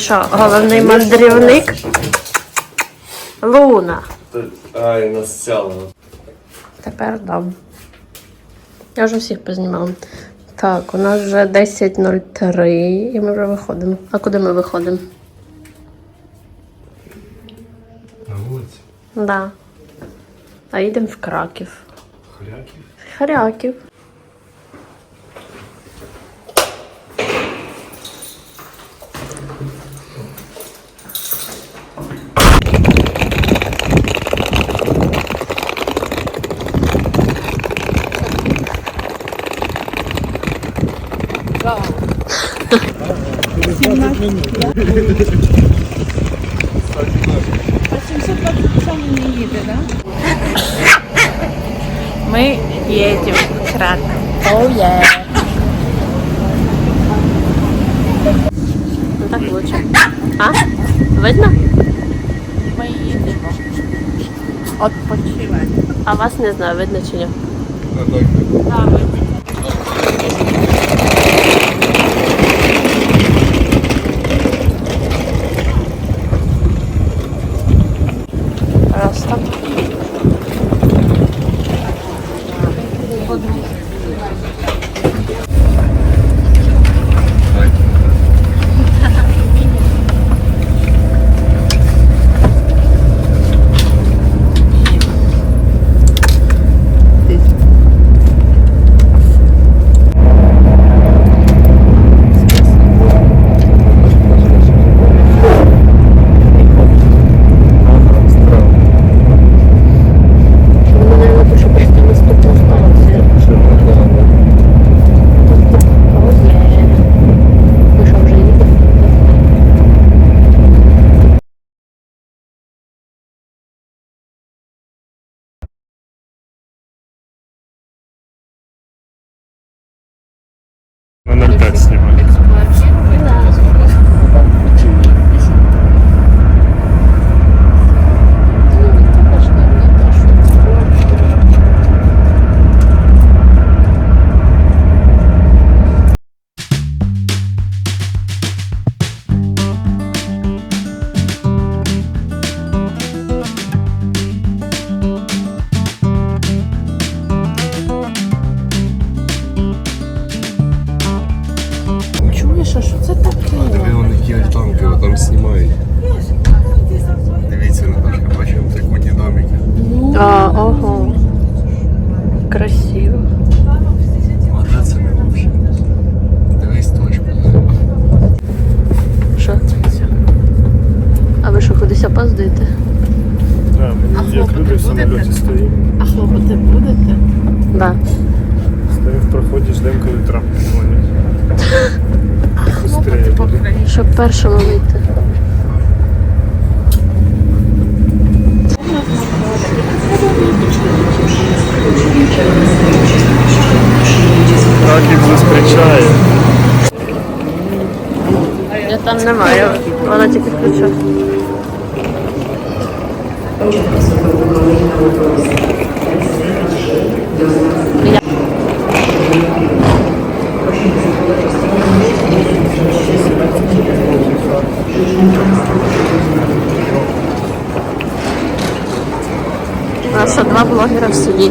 Що, головний мандрівник? Луна. Ай, нас сяло. Тепер дам. Я вже всіх познімала. Так, у нас вже 10.03 і ми вже виходимо. А куди ми виходимо? На вулиці. Да. А їдемо в Краків. Хряків. Харяків. Мы едем в Краков. Oh yeah. Ну так лучше. А? Видно? Ми їдемо відпочивати. А вас не знаю, видно чи ні. Просто. На 05 люди в самоліті стоїмо. А хлопоти будете? Да. Стоїмо в проході, ждемо, коли Трамп дзвонить. Буде. Щоб першому вийти. Краків зустрічає. Я там немає. Вона тільки включила. У нас два блогера в суді.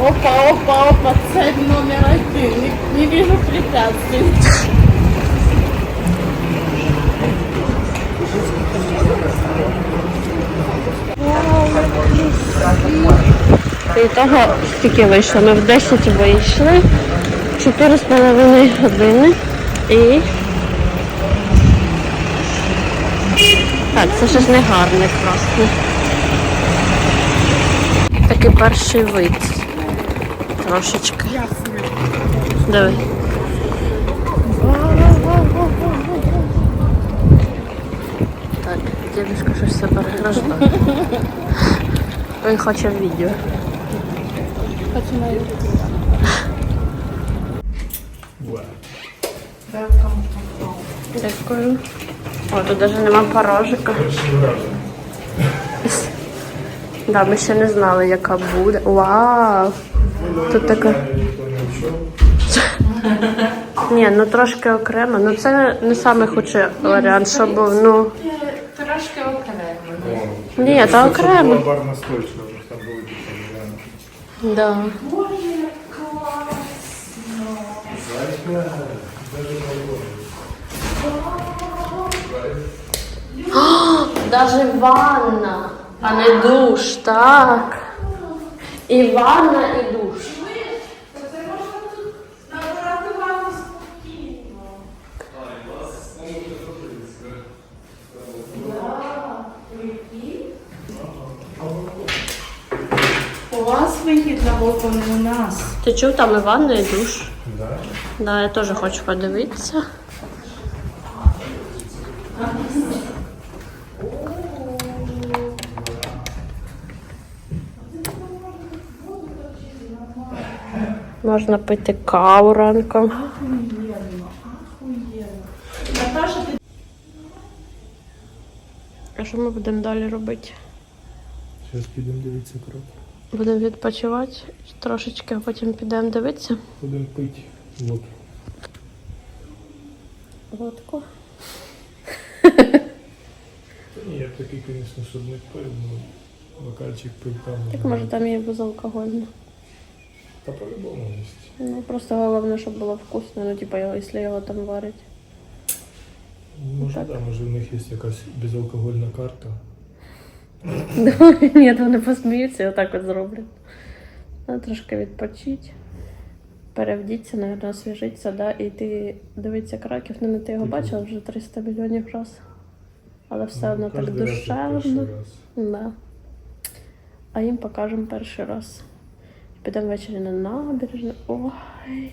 Опа, опа, опа, цель номер один. Не, не вижу препятствий. І того скільки вийшло? Ми в 10 вийшли, 4,5 години і. Так, це щось не гарне просто. Такий перший вид. Трошечки. Диви. Дідушка щось все переграждає. Він хоче відео. Починаю. Дякую. О, тут навіть нема порожика. Да, ми ще не знали, яка буде. Вау! Тут така. Ні, ну трошки окремо. Ну це не самий худший варіант, що був. Ну. Трошки окремо. Ні, та окремо. Барна стойка, там були такі Да. Даже ванна, а не душ, так. І ванна, і душ. У вас вихід на балкон, не у нас. Ти чув, там і ванна, і душ. Да? Да, я теж хочу подивитися. Можна пити каву ранком. Наташа, ти А що ми будемо далі робити? Зараз підемо дивитися крок. Будемо відпочивати трошечки, а потім підемо дивитися. Будемо пити. Водку. Та ні, я такий, звісно, щоб не пив, ну бокальчик пив там. Так може там є безалкогольне. Та по-любому є. Ну просто головне, щоб було вкусно, ну типа, його- якщо його там варять. Може, Так. да, може в них є якась безалкогольна карта. Ні, вони посміються і отак от зроблять. Треба трошки відпочити. Перевдіться, наверное, освіжитися, да? і ти дивиться краків, ну не ти його Типу. бачила вже 300 мільйонів раз. Але все Ну, одно так душевно. Да. А їм покажемо перший раз. Підемо ввечері на набережну. Ой.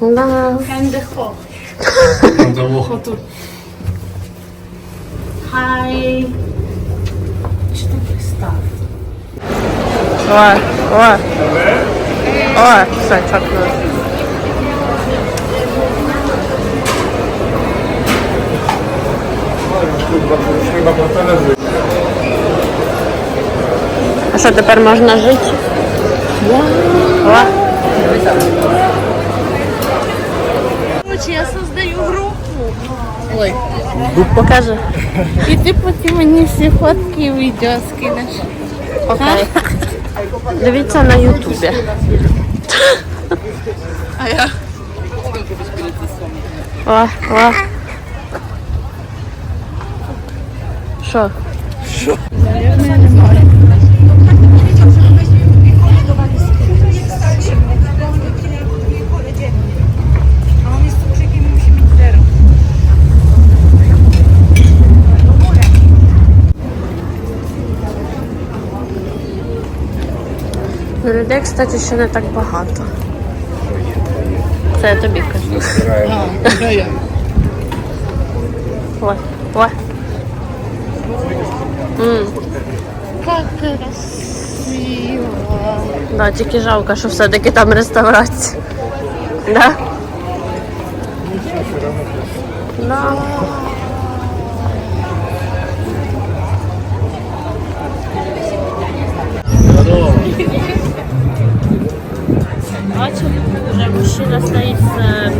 Да. хендехо. Отут. Хай. Що там пристав? Ой, ой. Ой, все, чокнули. А що тепер можна жити? Короче, я создаю групу. Ой. покажи. І ти потім мені всі фотки і відео скинеш. Окей. Дивіться на Ютубі. А я. О, о. Що? Ну, людей, кстати, ще не так багато. Це я тобі кажу. Ой, ой. М, Как красиво. да, тільки жалко, що все-таки там реставрація. Да? Да. Бачу, вже мужчина стоїть з е,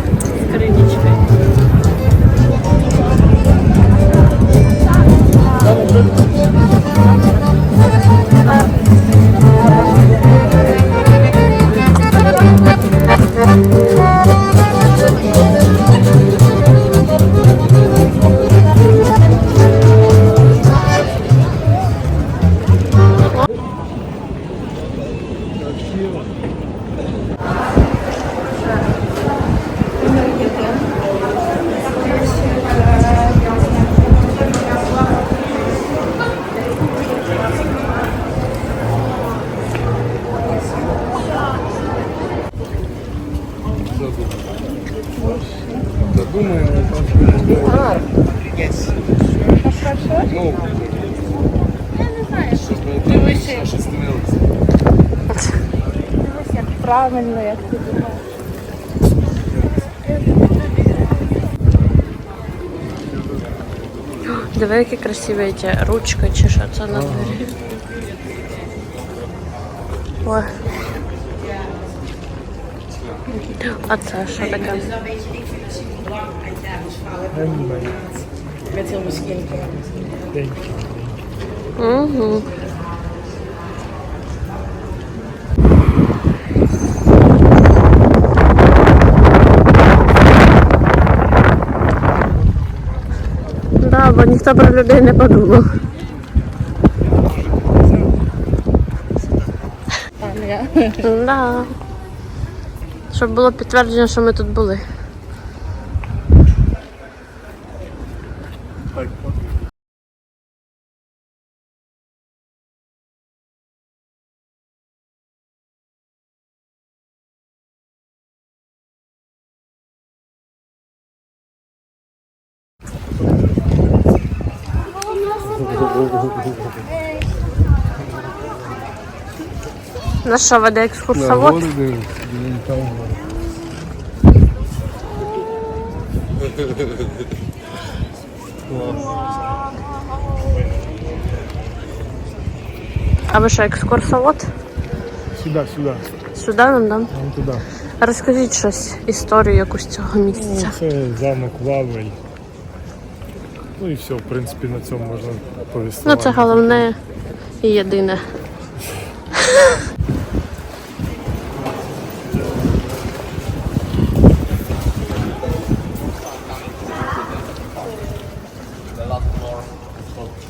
правильно, як ти думаєш. Диви, які красиві ті ручки чи що це на двері. Ой. А це що таке? Угу. Бо ніхто про людей не подумав. Да. Щоб було підтвердження, що ми тут були. На що веде екскурсовод? А ви що, екскурсовод? Сюди, сюди, Сюди нам дам? вон туди. Розкажіть щось, історію якусь цього Ну, місця. це замок Вавель. Ну і все, в принципі, на цьому можна повісти. Ну, це головне і єдине.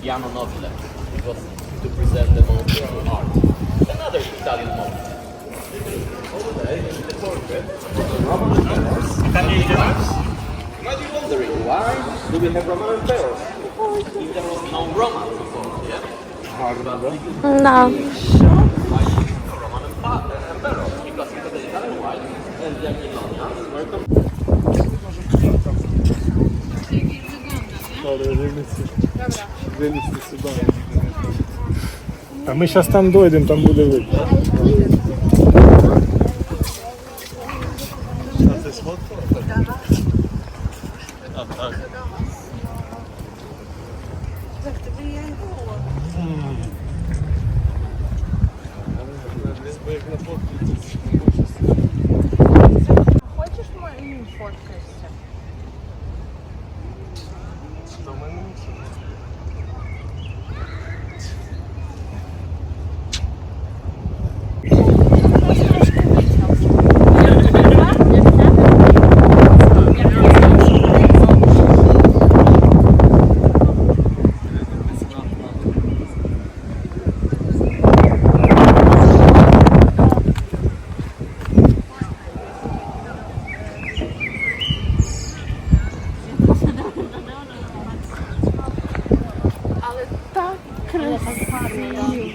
Piano Nobile. It was to preserve the Montefiore art. Another Italian moment. Over there is the portrait of the Roman emperors. Might be wondering why do we have Roman emperors? If there was no Roman before, yeah? Да. Roman empa- uh, emperor because it was the Italian white and the Aquilonians were com- А ми зараз там дойдемо, там буде видно. Але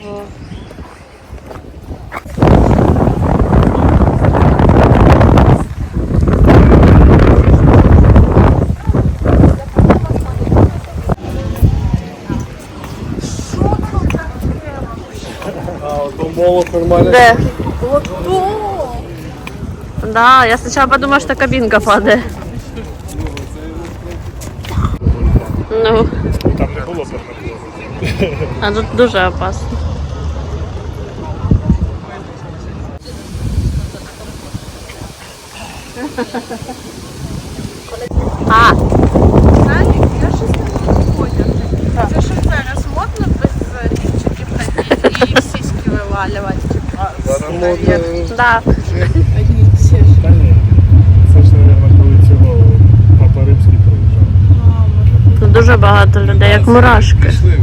красиво. Де? Да, я спочатку подумала, що кабінка падає. Ну, Там не було а тут дуже опасно. А, Знаєш, я щось не можу поняти. Це що зараз модно без лівчиків ходити і сіськи вивалювати, типа, з да. Та ні. Це ж, мабуть, коли цього Папа Римський приїжджав. Дуже багато людей, як мурашки. Пішли.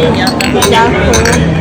Людям дякую. Дякую.